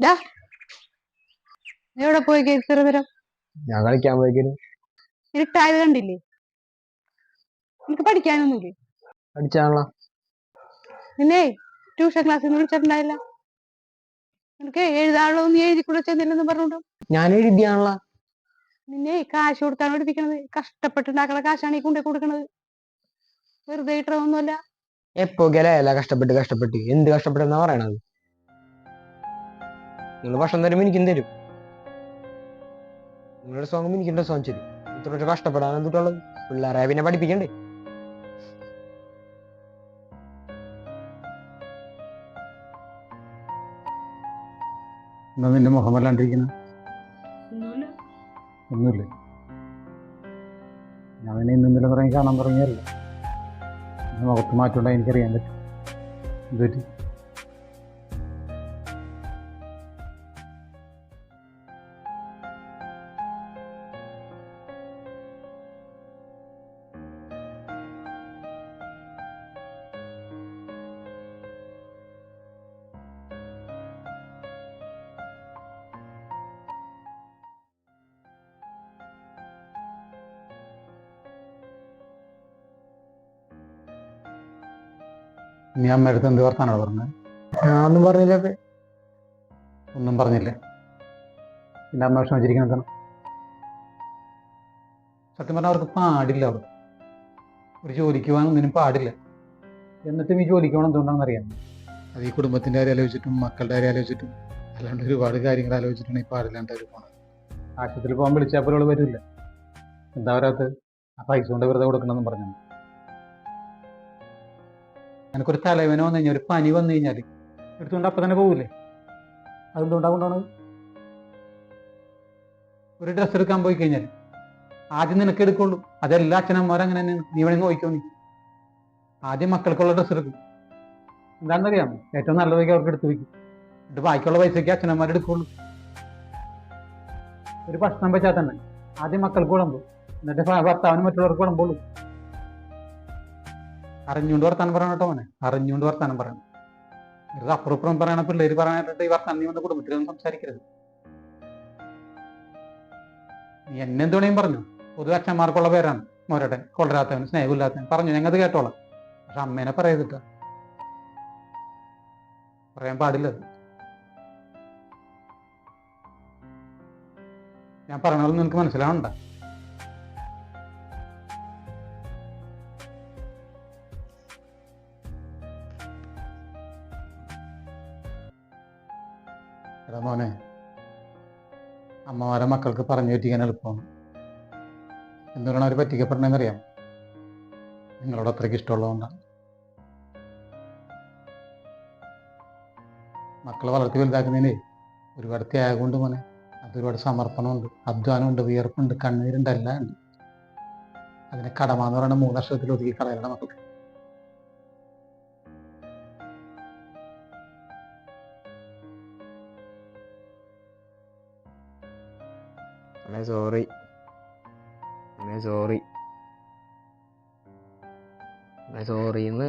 ഡാ നീ എവിടെ പോയി ഇത്ര നേരം? ഞാൻ കളിക്കാൻ പോയിക്കുന്നു. ഇരുട്ടായത് കണ്ടില്ലേ? എനിക്ക് പഠിക്കാനൊന്നുമില്ലേ? പഠിച്ചാണല്ലോ. നിന്നെ ട്യൂഷൻ ക്ലാസ്സിൽ നിന്ന് വിളിച്ചിട്ടുണ്ടായില്ല. നിനക്ക് എഴുതാനുള്ള നീ എഴുതി കൂടെ ചെന്നില്ലെന്ന് പറഞ്ഞോണ്ടു ഞാൻ എഴുതിയാണല്ലോ. നിന്നെ കാശ് കൊടുത്താണ് പഠിപ്പിക്കണത്. കഷ്ടപ്പെട്ടുണ്ടാക്കണ കാശാണ് ഈ കൊണ്ടേ കൊടുക്കണത്. വെറുതെ ഇട്ടതൊന്നുമല്ല. എപ്പോ ഗലയല്ല കഷ്ടപ്പെട്ട് കഷ്ടപ്പെട്ട്. എന്ത് കഷ്ടപ്പെട്ടെന്നാ പറയണത്? നിങ്ങൾ ഭക്ഷണം തരുമ്പോൾ എനിക്കും തരും? നിങ്ങളുടെ സോങ്ങും എനിക്ക് എന്റെ സോങ് തരും? ഇത്ര പക്ഷെ കഷ്ടപ്പെടാൻ എന്തുട്ടുള്ളത് പിള്ളേരെ പിന്നെ പഠിപ്പിക്കണ്ടേ? എന്നാ നിന്റെ മുഖം വല്ലാണ്ടിരിക്കുന്ന? ഒന്നുമില്ല. ഞാൻ നിന്നെ ഇന്ന് ഇന്നലെ തുടങ്ങി കാണാൻ തുടങ്ങിയല്ലോ മുഖത്ത് മാറ്റമുണ്ടായി എനിക്കറിയാൻ പറ്റും. ഇതൊരു നീ അമ്മയുടെ അടുത്ത് എന്ത് വർത്താനാണ് പറഞ്ഞത് ഞാനൊന്നും പറഞ്ഞില്ല ഒന്നും പറഞ്ഞില്ലേ. എന്റെ അമ്മ വിഷമിച്ചിരിക്കണം എന്താണ് സത്യം പറഞ്ഞാൽ അവർക്ക് പാടില്ല അവർ ഒരു ജോലിക്ക് പോകാൻ ഒന്നിനും പാടില്ല. എന്നിട്ടും ഈ ജോലിക്ക് പോകണം എന്തുകൊണ്ടാണെന്ന് അറിയാം അത് ഈ കുടുംബത്തിന്റെ കാര്യം ആലോചിച്ചിട്ടും മക്കളുടെ കാര്യം ആലോചിച്ചിട്ടും അല്ലാണ്ട് ഒരുപാട് കാര്യങ്ങൾ ആലോചിച്ചിട്ടാണ് ഈ പാടില്ലാണ്ട് അവർ പോകണം ആശുപത്രിയിൽ പോകാൻ വിളിച്ചാൽ പോലും അവൾ വരില്ല. എന്താ വരാത്ത ആ പൈസ കൊണ്ട് വെറുതെ കൊടുക്കണമെന്നും പറഞ്ഞു എനിക്കൊരു തലവേന വന്നു കഴിഞ്ഞാൽ ഒരു പനി വന്നു കഴിഞ്ഞാൽ എടുത്തുകൊണ്ട് അപ്പം തന്നെ പോകില്ലേ അതെന്തുകൊണ്ടാണ് കൊണ്ടാണ് ഒരു ഡ്രസ്സ് എടുക്കാൻ പോയി കഴിഞ്ഞാൽ ആദ്യം നിനക്ക് എടുക്കുള്ളൂ. അതെല്ലാ അച്ഛനമ്മമാരും അങ്ങനെ തന്നെയാണ്. നീ വേണമെങ്കിൽ നോക്കിക്കോ നീ. ആദ്യം മക്കൾക്കുള്ള ഡ്രസ്സ് എടുക്കും. എന്താണെന്നറിയാം ഏറ്റവും നല്ലതൊക്കെ അവർക്ക് എടുത്തു വയ്ക്കും എന്നിട്ട് ബാക്കിയുള്ള പൈസയ്ക്ക് അച്ഛനമ്മമാർ എടുക്കുള്ളൂ. ഒരു ഭക്ഷണം വെച്ചാൽ തന്നെ ആദ്യം മക്കൾക്ക് വിളമ്പും. എന്നിട്ട് ഭർത്താവിനും ഭർത്താവിന് മറ്റുള്ളവർക്ക് വിളമ്പുള്ളൂ. അറിഞ്ഞുകൊണ്ട് വർത്താനം പറയണം കേട്ടോ മോനെ. അറിഞ്ഞുകൊണ്ട് വർത്താനം പറയണം. ഇത് അപ്പുറപ്പുറം പറയണ പിള്ളേര് പറയാനായിട്ട് ഈ വർത്താനം നീ വന്ന കുടുംബത്തിലൊന്നും സംസാരിക്കരുത്. നീ എന്നെ എന്ത് പറഞ്ഞു. പൊതുവെ അച്ഛന്മാർക്കുള്ള പേരാണ് മോരട്ടൻ. കൊള്ളരാത്തവൻ സ്നേഹമില്ലാത്തവൻ പറഞ്ഞു ഞങ്ങത് കേട്ടോളാം. പക്ഷെ അമ്മേനെ പറയരുത് പറയാൻ പാടില്ല ഞാൻ പറഞ്ഞത് നിനക്ക് മനസ്സിലാവണ്ട. എടാ മോനെ അമ്മമാരെ മക്കൾക്ക് പറഞ്ഞു പറ്റിക്കാൻ എളുപ്പമാണ് എന്തുകൊണ്ടാണ് അവർ പറ്റിക്കപ്പെടണെന്നറിയാം നിങ്ങളോട് അത്രയ്ക്ക് ഇഷ്ടമുള്ളതുകൊണ്ടാണ് മക്കളെ വളർത്തി വലുതാക്കുന്നതിന് ഒരുപാട് ത്യാഗമുണ്ട് മോനെ. അതൊരുപാട് സമർപ്പണമുണ്ട് അധ്വാനമുണ്ട് വിയർപ്പുണ്ട് കണ്ണീരുണ്ട് എല്ലാം ഉണ്ട്. അതിനെ കടമ എന്ന് പറയുന്ന മൂന്നർഷത്തിൽ ഒതുക്കി കളയണം മക്കൾക്ക്. അമ്മേ സോറി അമ്മേ സോറി അമ്മേ സോറി എന്ന്